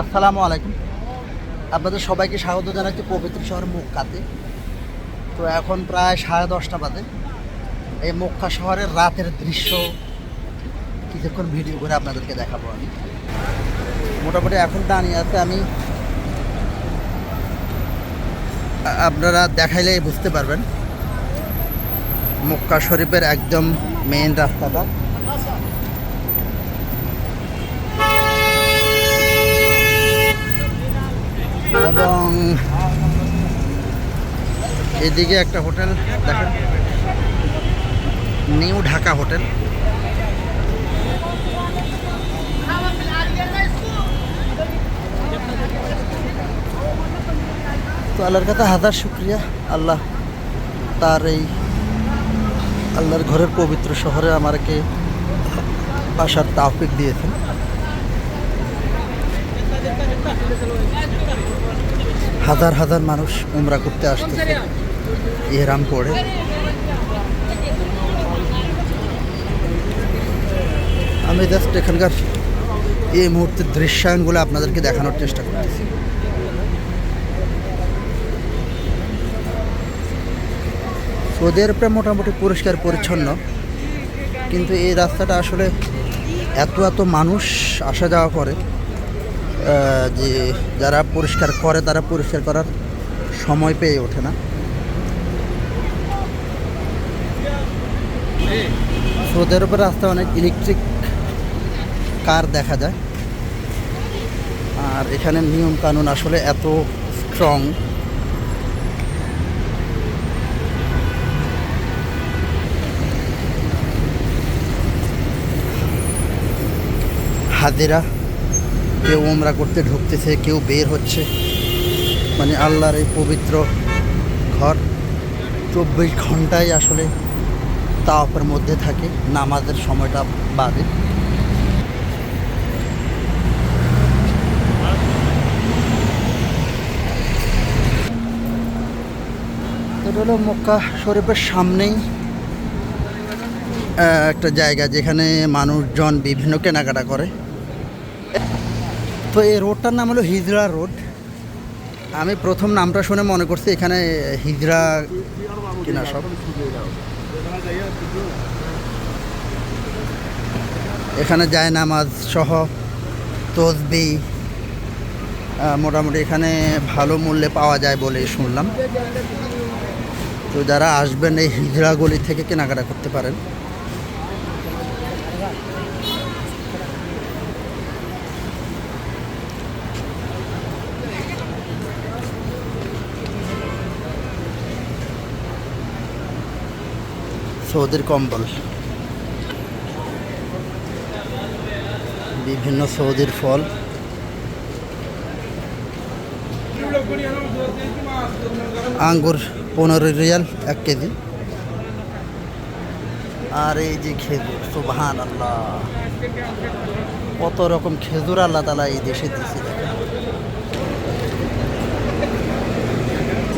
আসসালামু আলাইকুম। আপনাদের সবাইকে স্বাগত জানাচ্ছি পবিত্র শহর মক্কাতে। তো এখন প্রায় সাড়ে দশটা বাজে। এই মক্কা শহরের রাতের দৃশ্য কিছুক্ষণ ভিডিও করে আপনাদেরকে দেখাবো আমি। মোটামুটি এখন দাঁড়িয়ে আছে আমি। আপনারা দেখাইলেই বুঝতে পারবেন। মক্কা শরীফের একদম মেইন রাস্তাটা। এবং এদিকে একটা হোটেল, দেখেন। New Dhaka hotel. তো আল্লাহর কাছে হাজার শুক্রিয়া। আল্লাহ তার এই আল্লাহর ঘরের পবিত্র শহরে আমাকে আসার তাফিক দিয়েছেন। হাজার হাজার মানুষ উমরা করতে আসতেছে ইহরাম পড়ে আমি জাস্ট এখানকার এই মুহূর্তের দৃশ্যায়নগুলো আপনাদেরকে দেখানোর চেষ্টা করতেছি। সৌদি আরবটা মোটামুটি পরিষ্কার পরিচ্ছন্ন, কিন্তু এই রাস্তাটা আসলে এত এত মানুষ আসা যাওয়া করে। যে যারা পরিষ্কার করে, তারা পরিষ্কার করার সময় পেয়ে ওঠে না। স্রোতের উপর রাস্তায় অনেক ইলেকট্রিক কার দেখা যায়। আর এখানে নিয়ম কানুন আসলে এত স্ট্রং হাজিরা কেউ ওমরা করতে ঢুকতেছে, কেউ বের হচ্ছে। মানে আল্লাহর এই পবিত্র ঘর চব্বিশ ঘন্টায় আসলে তাওয়াফের মধ্যে থাকে, নামাজের সময়টা বাদে। এটা হলো মক্কা শরীফের সামনেই একটা জায়গা যেখানে মানুষজন বিভিন্ন কেনাকাটা করে। তো এই রোডটার নাম হলো হিজড়া রোড। আমি প্রথম নামটা শুনে মনে করছি এখানে হিজড়া কিনা সব। এখানে যায় নামাজ সহ, তসবি মোটামুটি এখানে ভালো মূল্যে পাওয়া যায় বলে শুনলাম। তো যারা আসবেন এই হিজড়া গলি থেকে কেনাকাটা করতে পারেন। সৌদির কম্বল। বিভিন্ন সৌদির ফল। আঙ্গুর পনেরো রিয়াল, এক কেজি। আর এই যে খেজুর সুবহান আল্লাহ কত রকম খেজুর আল্লাহ তালা এই দেশে দিছে।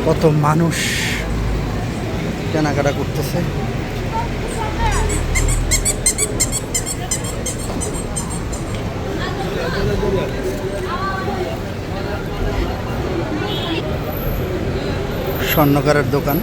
কত মানুষ কেনাকাটা করতেছে। স্বর্ণকারের দোকান।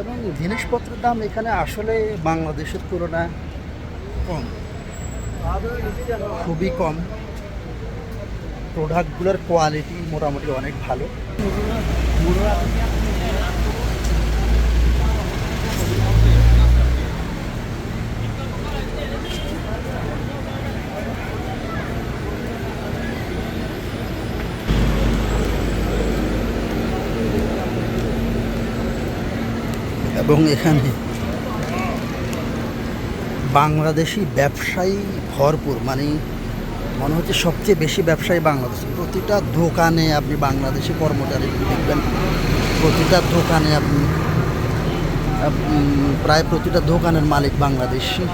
এবং জিনিসপত্রের দাম এখানে আসলে বাংলাদেশের তুলনায় কম। খুবই কম। প্রোডাক্টগুলোর কোয়ালিটি মোটামুটি অনেক ভালো। এবং এখানে বাংলাদেশি ব্যবসায়ী ভরপুর মানে মনে হচ্ছে সবচেয়ে বেশি ব্যবসায়ী বাংলাদেশ। প্রতিটা দোকানে আপনি বাংলাদেশি কর্মচারী দেখবেন, প্রতিটা দোকানে আপনি প্রায় প্রতিটা দোকানের মালিক বাংলাদেশি।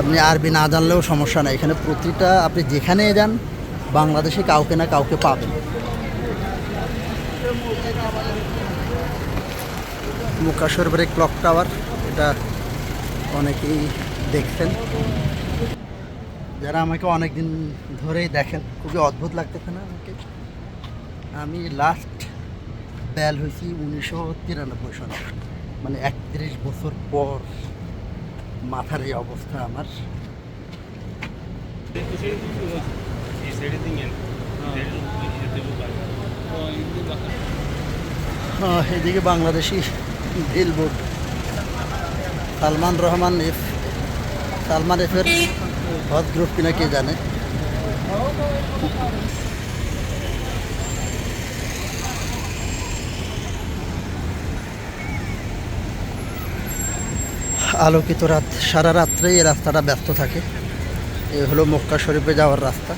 আপনি আরবি না জানলেও সমস্যা নেই, এখানে প্রতিটা আপনি যেখানে যান, বাংলাদেশে কাউকে না কাউকে পাবেন। মুক্কা শরীফের এই ক্লক টাওয়ার, এটা অনেকেই দেখছেন। যারা আমাকে অনেক দিন ধরেই দেখেন খুবই অদ্ভুত লাগতেছে না আমাকে। আমি লাস্ট ব্যাল হয়েছি উনিশশো তিরানব্বই সনে মানে একত্রিশ বছর পর মাথার এই অবস্থা আমার। হ্যাঁ, এদিকে বাংলাদেশি বিলবোর্ড সালমান রহমান ইফ সালমান ইফের হদ গ্রুপ কিনা কে জানে? আলোকিত রাত, সারা রাত্রেই এই রাস্তাটা ব্যস্ত থাকে। এ হলো মক্কা শরীফে যাওয়ার রাস্তা।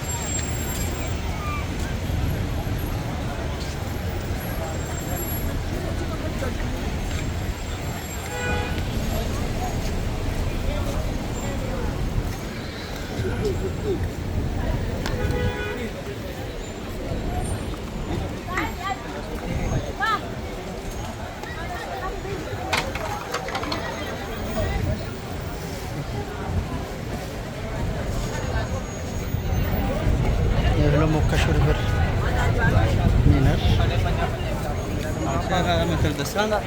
ਤੁਹਾਨੂੰ ਦੱਸਾਂਗਾ।